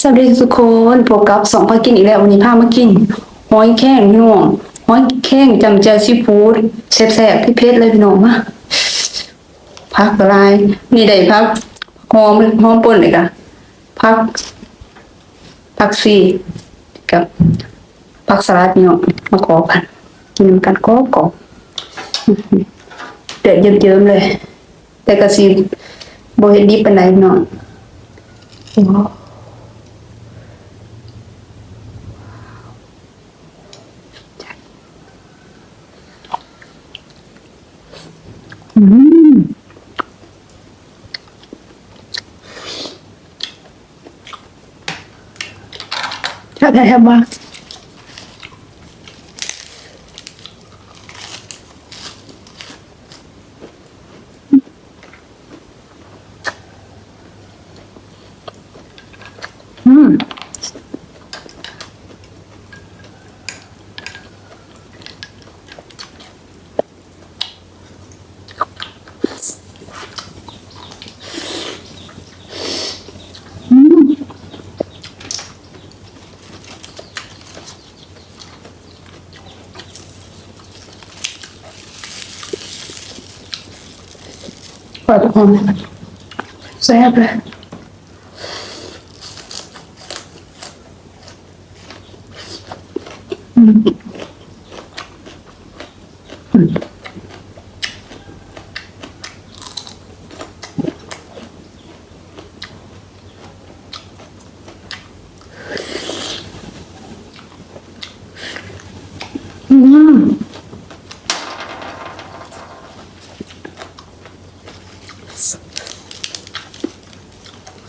สวัสดีทุกคนพบกับสองพากินอีกแล้ววันนี้พามากินหอยแข้งพี่น้องหอยแข้งจำเจวซีฟู้ดแซ่บๆพี่เพชรเลยพี่น้องมาพักลายนี่ได้พักหอมหอมป่นเลยค่ะพักพักซีกับพักสลัดพี่น้องมาขอกันกินกันกรอบกอบเดือดเยิ้มๆเลย แต่กระซีโบเฮ็ดดิบปานใดพี่น้อง ว้าวชอ ปลาตะหอมแซ่บเลยอืมอืมอืม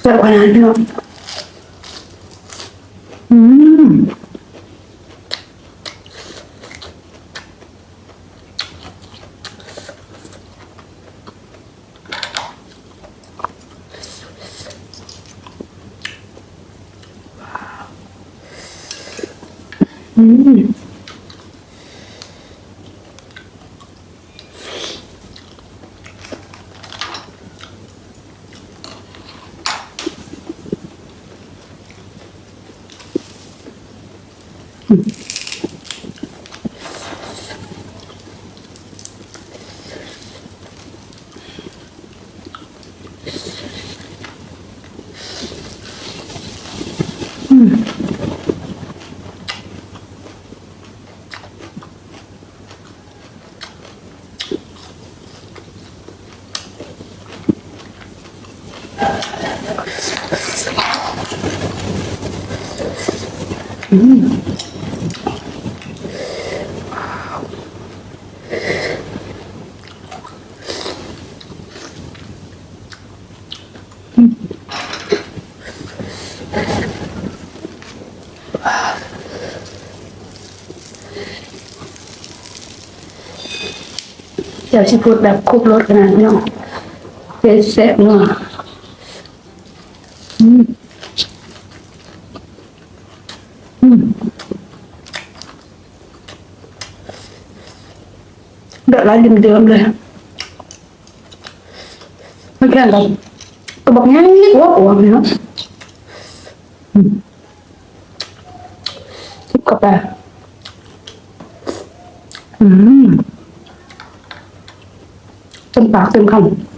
แซ่บขนาดนี้เนาะอืม อืม เดี๋ยวชิพูดแบบครบรสขนาดนี้เนาะเผ็ดแซ่บเนาะอืม เดือดร้อนเดิมๆเลยไม่แข่งกันก็บอกง่ายหัวหัวเลยเนาะจิบกาแฟอืมเต็มปากเต็มคำ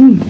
Mm-hmm.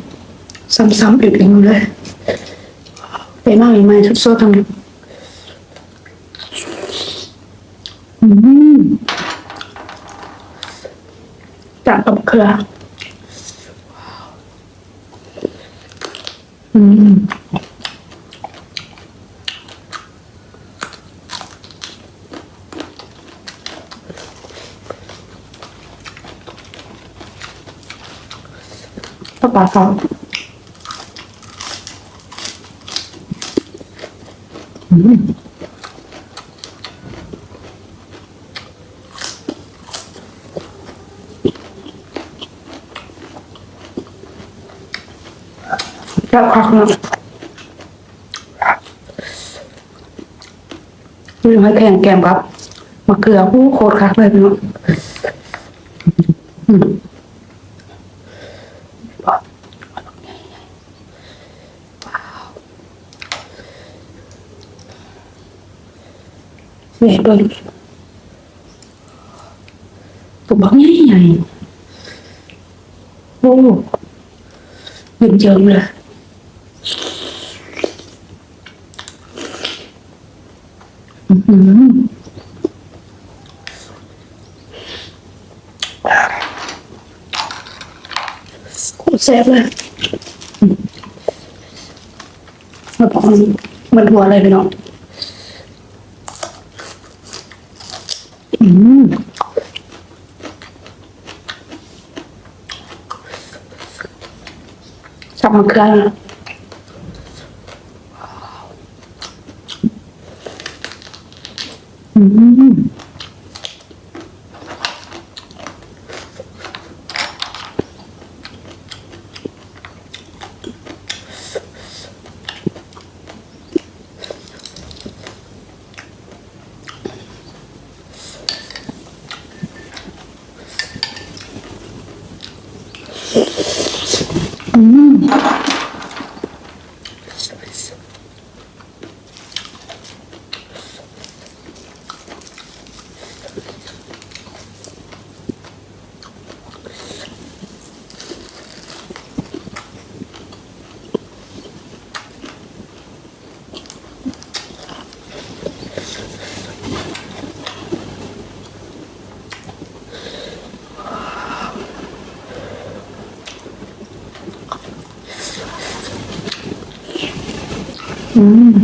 ซ้ำๆอีกอย่างเลยไปมากอีกไหมทุกโซ่ทำอืมจากกับเครืออืมก็ปลาเขาอืมแล้วคักนะนี่ให้แข่งแกมครับมะเขือผู้โคตรคักเลยพี่น้อง อืมนี่เบิ่งตัวบักใหญ่ใหญ่โอ้เยินเยิมเลยอื้อหือโคตรแซ่บเลยอืมมันบอกมันมันหัวอะไรไปเนาะ อืม จับมั อื ม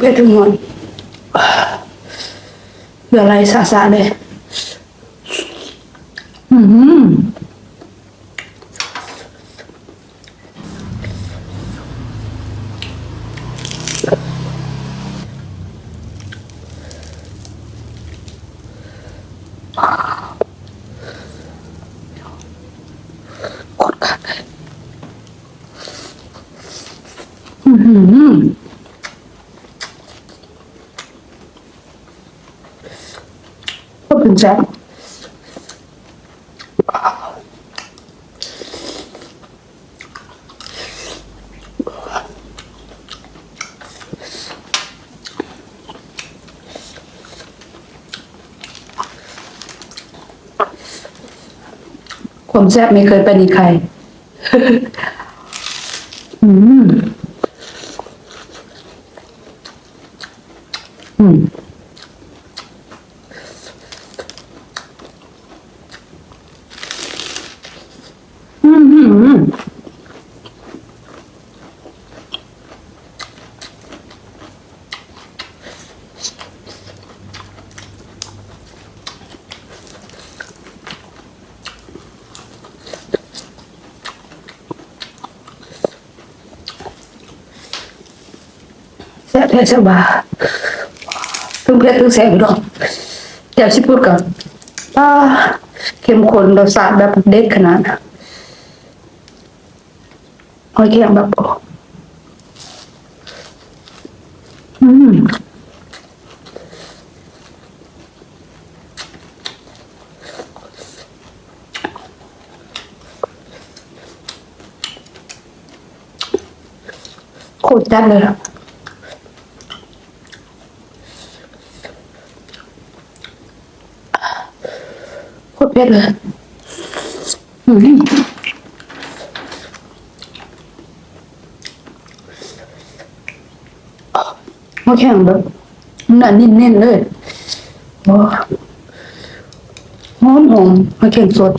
ทุกเพศทุกมวลเหลืออะไรสะสะเลย อืมกดคักเลยอืม ก็เป็น แจ็คความแซ่บไม่เคยเป็นอีกใคร อืม อืม เพชรบาเพิ่งเพชรเพิ่งแสบดอกเดี๋ยวชิพู ดก่อนป้าเข้มข้นรสชาติแบบเด็ดขนาดน่ะหอยแครงแบบโออืมโคตรจัดเลยอะ โคตรเลยมาแข็งแบบหนานิ่นๆเลยโอ้หอมหอมมาแข็งสด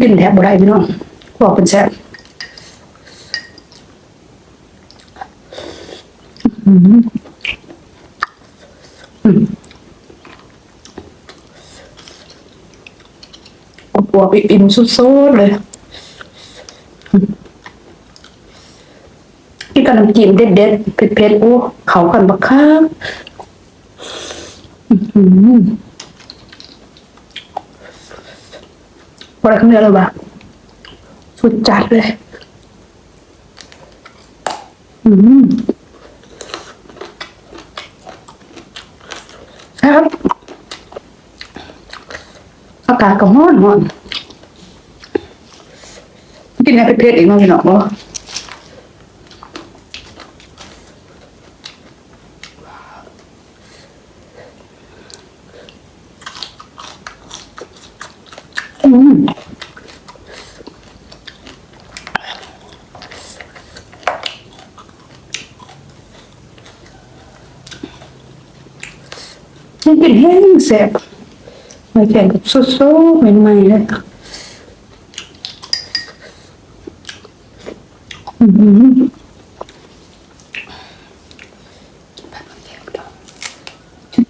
กินแทบบ่ได้พี่น้องบอกเป็นแซ่บอบวบอิ่มสุดๆเลยนี่กับน้ำจิ้มเด็ดๆเผ็ดๆโอ้เขากันบักคักอื้อ อบ่ได้ข้างเนื้อเลยว่ะสุดจัดเลย อืมครับอากาศก็ร้อนร้อนกินอะไรเผ็ดอีกมั้งพี่น้องบ่ ยังกินแห้งแซ่บไม่แข็งแบบสดๆใหม่ๆเลยอืม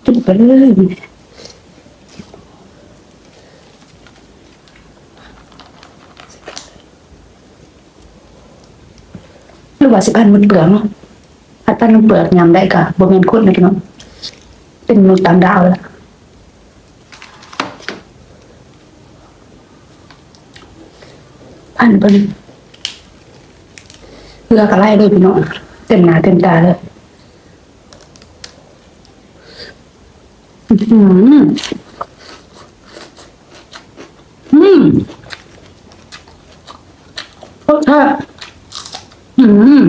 จุดๆไปเลย หรือว่าสิพันมันเปลือกเนาะพันพันมันเปลือกยำได้กะบ่แม่นคนนะพี่น้องเป็นมนุษย์ต่างดาวแล้วพันเป็นเลือกอะไรเลยพี่น้องเต็มหนาเต็มตาเลยอื้อหืออืมรสชาติ อืม